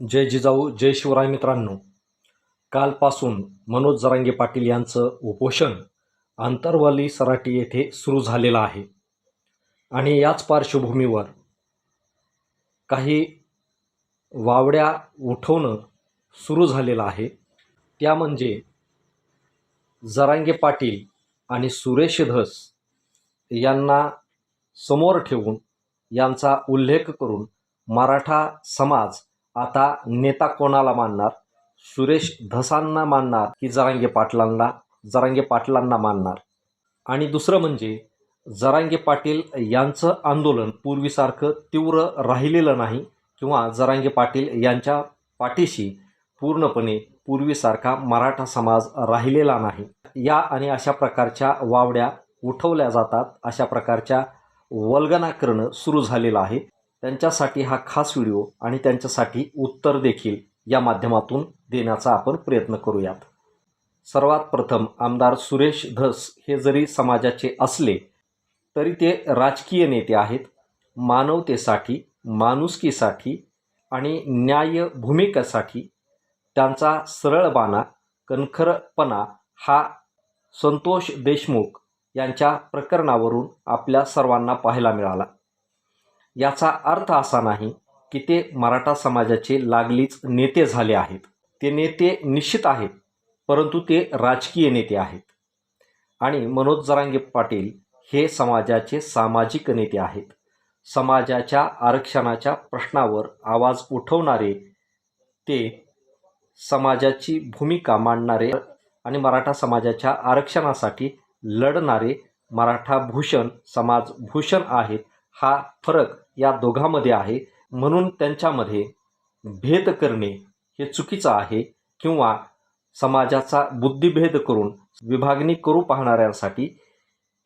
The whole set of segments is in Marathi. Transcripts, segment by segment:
जय जिजाऊ जय शिवराय मित्रांनो. कालपासून मनोज जरांगे पाटील यांचं उपोषण आंतरवाली सराटी येथे सुरू झालेलं आहे. आणि याच पार्श्वभूमीवर काही वावड्या उठवणं सुरू झालेलं आहे. त्या म्हणजे जरांगे पाटील आणि सुरेश धस यांना समोर ठेवून यांचा उल्लेख करून मराठा समाज आता नेता कोणाला मानणार? सुरेश धसांना मानणार की जरांगे पाटलांना? जरांगे पाटलांना मानणार. आणि दुसरं म्हणजे जरांगे पाटील यांचं आंदोलन पूर्वीसारखं तीव्र राहिलेलं नाही किंवा जरांगे पाटील यांच्या पाठीशी पूर्णपणे पूर्वीसारखा मराठा समाज राहिलेला नाही. या आणि अशा प्रकारच्या वावड्या उठवल्या जातात अशा प्रकारच्या वल्गना करणं सुरू झालेलं आहे. त्यांच्यासाठी हा खास व्हिडिओ आणि त्यांच्यासाठी उत्तर देखील या माध्यमातून देण्याचा आपण प्रयत्न करूयात. सर्वात प्रथम आमदार सुरेश धस हे जरी समाजाचे असले तरी ते राजकीय नेते आहेत. मानवतेसाठी माणुसकीसाठी आणि न्याय भूमिकेसाठी त्यांचा सरळबाना कणखरपणा हा संतोष देशमुख यांच्या प्रकरणावरून आपल्या सर्वांना पाहायला मिळाला. याचा अर्थ असा नाही की ते मराठा समाजाचे लागलीच नेते झाले आहेत. ते नेते निश्चित आहेत परंतु ते राजकीय नेते आहेत. आणि मनोज जरांगे पाटील हे समाजाचे सामाजिक नेते आहेत. समाजाच्या आरक्षणाच्या प्रश्नावर आवाज उठवणारे ते समाजाची भूमिका मांडणारे आणि मराठा समाजाच्या आरक्षणासाठी लढणारे मराठा भूषण समाज भूषण आहेत हा फरक या दोघांमध्ये आहे. म्हणून त्यांच्यामध्ये भेद करणे हे चुकीचं आहे किंवा समाजाचा बुद्धिभेद करून विभागणी करू पाहणाऱ्यांसाठी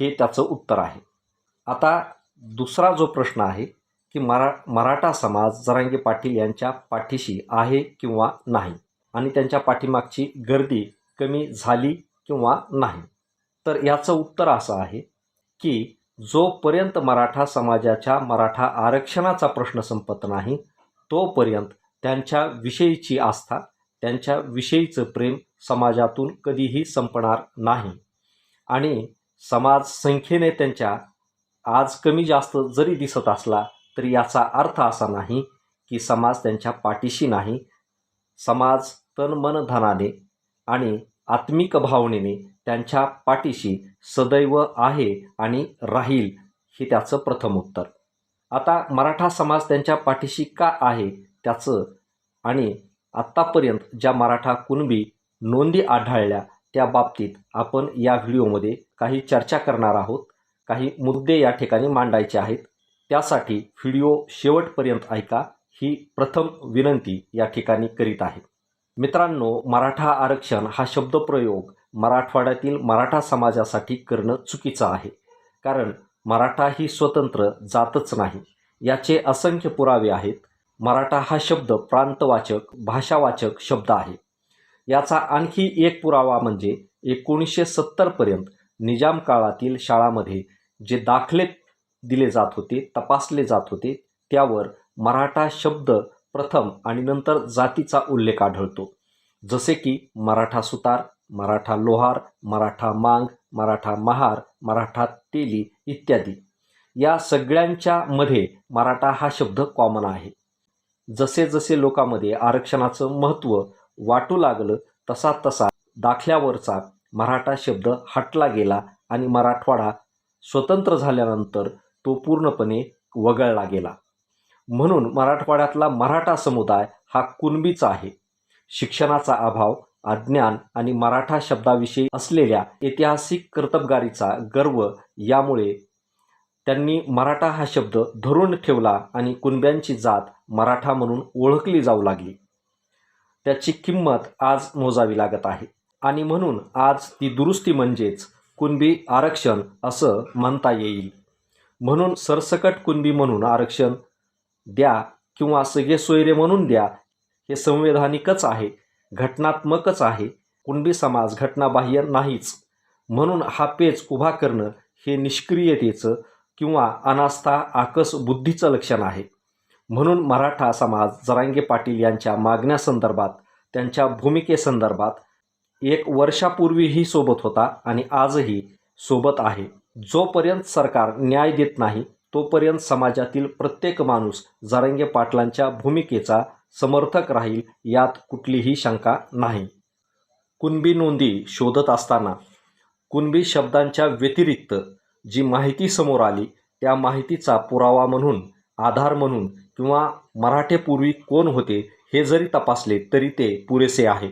हे त्याचं उत्तर आहे. आता दुसरा जो प्रश्न आहे की मरा मराठा समाज जरांगे पाटील यांच्या पाठीशी आहे किंवा नाही? आणि त्यांच्या पाठीमागची गर्दी कमी झाली किंवा नाही? तर याचं उत्तर असं आहे की जोपर्यंत मराठा समाजाच्या मराठा आरक्षणाचा प्रश्न संपत नाही तोपर्यंत त्यांच्या विषयीची आस्था त्यांच्या विषयीचं प्रेम समाजातून कधीही संपणार नाही. आणि समाज संख्येने त्यांच्या आज कमी जास्त जरी दिसत असला तरी याचा अर्थ असा नाही की समाज त्यांच्या पाठीशी नाही. समाज तन मन धनाने आणि आत्मिक भावनेने त्यांच्या पाठीशी सदैव आहे आणि राहील हे त्याचं प्रथम उत्तर. आता मराठा समाज त्यांच्या पाठीशी का आहे त्याचं आणि आत्तापर्यंत ज्या मराठा कुणबी नोंदी आढळल्या त्या बाबतीत आपण या व्हिडिओमध्ये काही चर्चा करणार आहोत काही मुद्दे या ठिकाणी मांडायचे आहेत. त्यासाठी व्हिडिओ शेवटपर्यंत ऐका ही प्रथम विनंती या ठिकाणी करीत आहे. मित्रांनो मराठा आरक्षण हा शब्दप्रयोग मराठवाड्यातील मराठा समाजासाठी करणं चुकीचं आहे. कारण मराठा ही स्वतंत्र जातच नाही. याचे असंख्य पुरावे आहेत. मराठा हा शब्द प्रांतवाचक भाषावाचक शब्द आहे. याचा आणखी एक पुरावा म्हणजे एकोणीसशे सत्तरपर्यंत निजाम काळातील शाळामध्ये जे दाखले दिले जात होते तपासले जात होते त्यावर मराठा शब्द प्रथम आणि नंतर जातीचा उल्लेख आढळतो. जसे की मराठा सुतार मराठा लोहार मराठा मांग मराठा महार मराठा तेली इत्यादी. या सगळ्यांच्या मध्ये मराठा हा शब्द कॉमन आहे. जसे जसे लोकांमध्ये आरक्षणाचं महत्त्व वाटू लागलं तसा तसा दाखल्यावरचा मराठा शब्द हटला गेला आणि मराठवाडा स्वतंत्र झाल्यानंतर तो पूर्णपणे वगळला गेला. म्हणून मराठवाड्यातला मराठा समुदाय हा कुणबीचा आहे. शिक्षणाचा अभाव अज्ञान आणि मराठा शब्दाविषयी असलेल्या ऐतिहासिक कर्तबगारीचा गर्व यामुळे त्यांनी मराठा हा शब्द धरून ठेवला आणि कुणब्यांची जात मराठा म्हणून ओळखली जाऊ लागली. त्याची किंमत आज मोजावी लागत आहे आणि म्हणून आज ती दुरुस्ती म्हणजेच कुणबी आरक्षण असं म्हणता येईल. म्हणून सरसकट कुणबी म्हणून आरक्षण द्या किंवा सगळे सोयरे म्हणून द्या हे संवैधानिकच आहे घटनात्मकच आहे. कुणबी समाज घटनाबाह्य नाहीच. म्हणून हा पेच उभा करणं हे निष्क्रियतेचं किंवा अनास्था आकस बुद्धीचं लक्षण आहे. म्हणून मराठा समाज जरांगे पाटील यांच्या मागण्यासंदर्भात त्यांच्या भूमिकेसंदर्भात एक वर्षापूर्वीही सोबत होता आणि आजही सोबत आहे. जोपर्यंत सरकार न्याय देत नाही तोपर्यंत समाजातील प्रत्येक माणूस जारंगे पाटलांच्या भूमिकेचा समर्थक राहील यात कुठलीही शंका नाही. कुणबी नोंदी शोधत असताना कुणबी शब्दांच्या व्यतिरिक्त जी माहिती समोर आली त्या माहितीचा पुरावा म्हणून आधार म्हणून किंवा मराठेपूर्वी कोण होते हे जरी तपासले तरी ते पुरेसे आहे.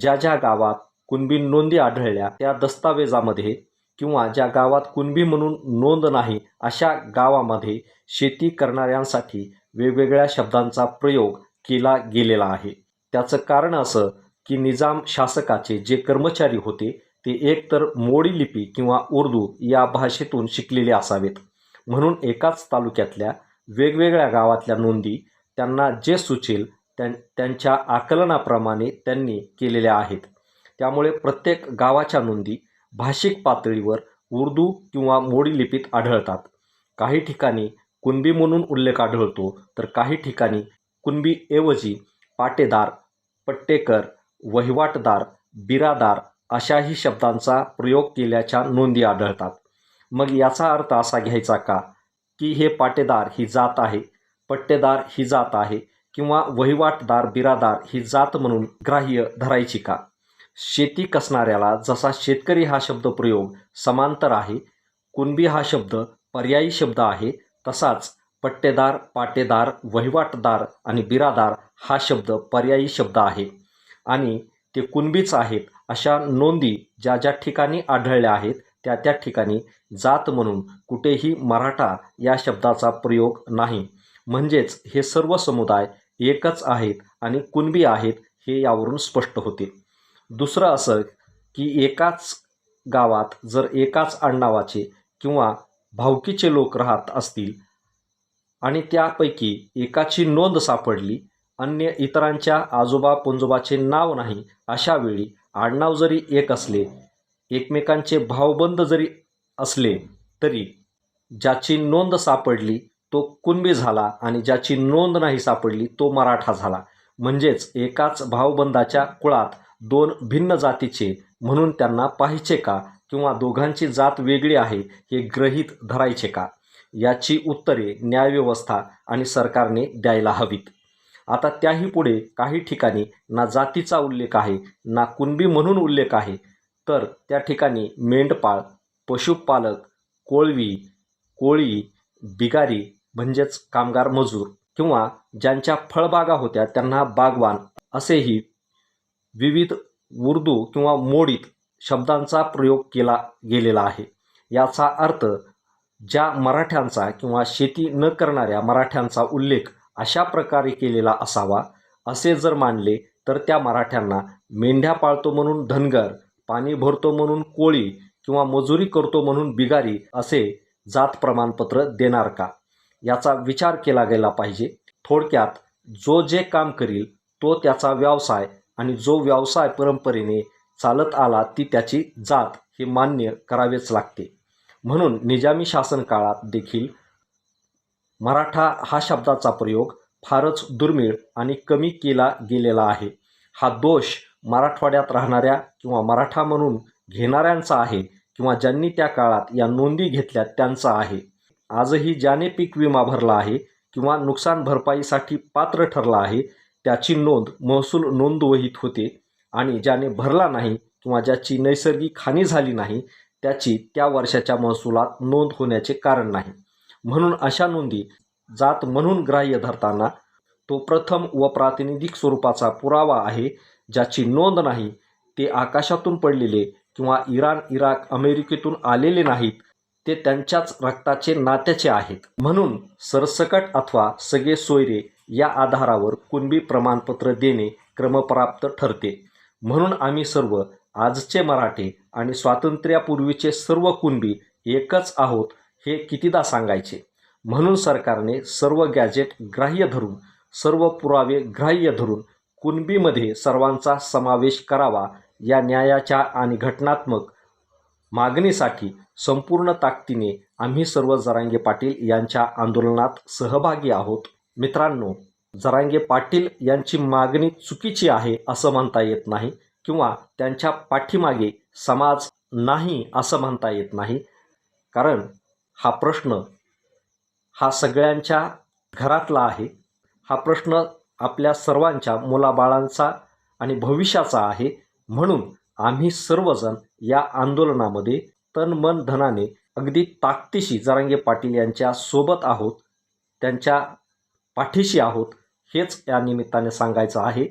ज्या ज्या गावात कुणबी नोंदी आढळल्या त्या दस्तावेजामध्ये किंवा ज्या गावात कुणबी म्हणून नोंद नाही अशा गावामध्ये शेती करणाऱ्यांसाठी वेगवेगळ्या शब्दांचा प्रयोग केला गेलेला आहे. त्याचं कारण असं की निजाम शासकाचे जे कर्मचारी होते ते एकतर मोडी लिपी किंवा उर्दू या भाषेतून शिकलेले असावेत. म्हणून एकाच तालुक्यातल्या वेगवेगळ्या गावातल्या नोंदी त्यांना जे सुचेल त्यां त्यांच्या आकलनाप्रमाणे त्यांनी केलेल्या आहेत. त्यामुळे प्रत्येक गावाच्या नोंदी भाषिक पातळीवर उर्दू किंवा मोडी लिपीत आढळतात. काही ठिकाणी कुणबी म्हणून उल्लेख आढळतो तर काही ठिकाणी कुणबीऐवजी पाटेदार पट्टेकर वहिवाटदार बिरादार अशाही शब्दांचा प्रयोग केल्याच्या नोंदी आढळतात. मग याचा अर्थ असा घ्यायचा का की हे पाटेदार ही जात आहे पट्टेदार ही जात आहे किंवा वहिवाटदार बिरादार ही जात म्हणून ग्राह्य धरायची का? शेती कसणाऱ्याला जसा शेतकरी हा शब्द प्रयोग समांतर आहे कुणबी हा शब्द पर्यायी शब्द आहे तसाच पट्टेदार पाटेदार वहिवाटदार आणि बिरादार हा शब्द पर्यायी शब्द आहे. आणि ते कुणबीच आहेत अशा नोंदी ज्या ज्या ठिकाणी आढळल्या आहेत त्या त्या ठिकाणी जात म्हणून कुठेही मराठा या शब्दाचा प्रयोग नाही. म्हणजेच हे सर्व समुदाय एकच आहेत आणि कुणबी आहेत हे यावरून स्पष्ट होते दुसरं असं की एकाच गावात जर एकाच आडनावाचे किंवा भावकीचे लोक राहत असतील आणि त्यापैकी एकाची नोंद सापडली अन्य इतरांच्या आजोबा पंजोबाचे नाव नाही अशा वेळी आडनाव जरी एक असले एकमेकांचे भावबंद जरी असले तरी ज्याची नोंद सापडली तो कुणबी झाला आणि ज्याची नोंद नाही सापडली तो मराठा झाला. म्हणजेच एकाच भावबंदाच्या कुळात दोन भिन्न जातीचे म्हणून त्यांना पाहिजे का? किंवा दोघांची जात वेगळी आहे हे ग्रहीत धरायचे का? याची उत्तरे न्यायव्यवस्था आणि सरकारने द्यायला हवीत. आता त्याही पुढे काही ठिकाणी ना जातीचा उल्लेख आहे ना कुणबी म्हणून उल्लेख आहे. तर त्या ठिकाणी मेंढपाळ पशुपालक कोळवी कोळी बिगारी म्हणजेच कामगार मजूर किंवा ज्यांच्या फळबागा होत्या त्यांना बागवान असेही विविध उर्दू किंवा मोडीत शब्दांचा प्रयोग केला गेलेला आहे. याचा अर्थ ज्या मराठ्यांचा किंवा शेती न करणाऱ्या मराठ्यांचा उल्लेख अशा प्रकारे केलेला असावा असे जर मानले तर त्या मराठ्यांना मेंढ्या पाळतो म्हणून धनगर पाणी भरतो म्हणून कोळी किंवा मजुरी करतो म्हणून बिगारी असे जात प्रमाणपत्र देणार का? याचा विचार केला गेला पाहिजे. थोडक्यात जो जे काम करील तो त्याचा व्यवसाय आणि जो व्यवसाय परंपरेने चालत आला ती त्याची जात हे मान्य करावेच लागते. म्हणून निजामी शासन काळात देखील मराठा हा शब्दाचा प्रयोग फारच दुर्मिळ आणि कमी केला गेलेला आहे. हा दोष मराठवाड्यात राहणाऱ्या किंवा मराठा म्हणून घेणाऱ्यांचा आहे किंवा ज्यांनी त्या काळात या नोंदी घेतल्या त्यांचा आहे. आजही ज्याने पीक विमा भरला आहे किंवा नुकसान भरपाईसाठी पात्र ठरला आहे त्याची नोंद महसूल नोंदवहीत होते आणि ज्याने भरला नाही किंवा ज्याची नैसर्गिक हानी झाली नाही त्याची त्या वर्षाच्या महसुलात नोंद होण्याचे कारण नाही. म्हणून अशा नोंदी जात म्हणून ग्राह्य धरताना तो प्रथम व प्रातिनिधिक स्वरूपाचा पुरावा आहे ज्याची नोंद नाही ते आकाशातून पडलेले किंवा इराण इराक अमेरिकेतून आलेले नाहीत ते त्यांच्याच रक्ताचे नात्याचे आहेत. म्हणून सरसकट अथवा सगळे सोयरे या आधारावर कुणबी प्रमाणपत्र देणे क्रमप्राप्त ठरते. म्हणून आम्ही सर्व आजचे मराठे आणि स्वातंत्र्यापूर्वीचे सर्व कुणबी एकच आहोत हे कितीदा सांगायचे? म्हणून सरकारने सर्व गॅजेट ग्राह्य धरून सर्व पुरावे ग्राह्य धरून कुणबीमध्ये सर्वांचा समावेश करावा या न्यायाच्या आणि घटनात्मक मागणीसाठी संपूर्ण ताकदीने आम्ही सर्व जरांगे पाटील यांच्या आंदोलनात सहभागी आहोत. मित्रांनो जरांगे पाटील यांची मागणी चुकीची आहे असं म्हणता येत नाही किंवा त्यांच्या पाठीमागे समाज नाही असं म्हणता येत नाही. कारण हा प्रश्न हा सगळ्यांच्या घरातला आहे. हा प्रश्न आपल्या सर्वांच्या मुलाबाळांचा आणि भविष्याचा आहे. म्हणून आम्ही सर्वजण या आंदोलनामध्ये तन मन धनाने अगदी ताकदीशी जरांगे पाटील यांच्या सोबत आहोत. त्यांच्या पाठीशी आहोत हेच या निमित्ताने सांगायचं आहे.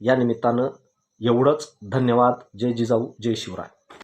या निमित्तानं एवढंच धन्यवाद. जय जिजाऊ जय शिवराय.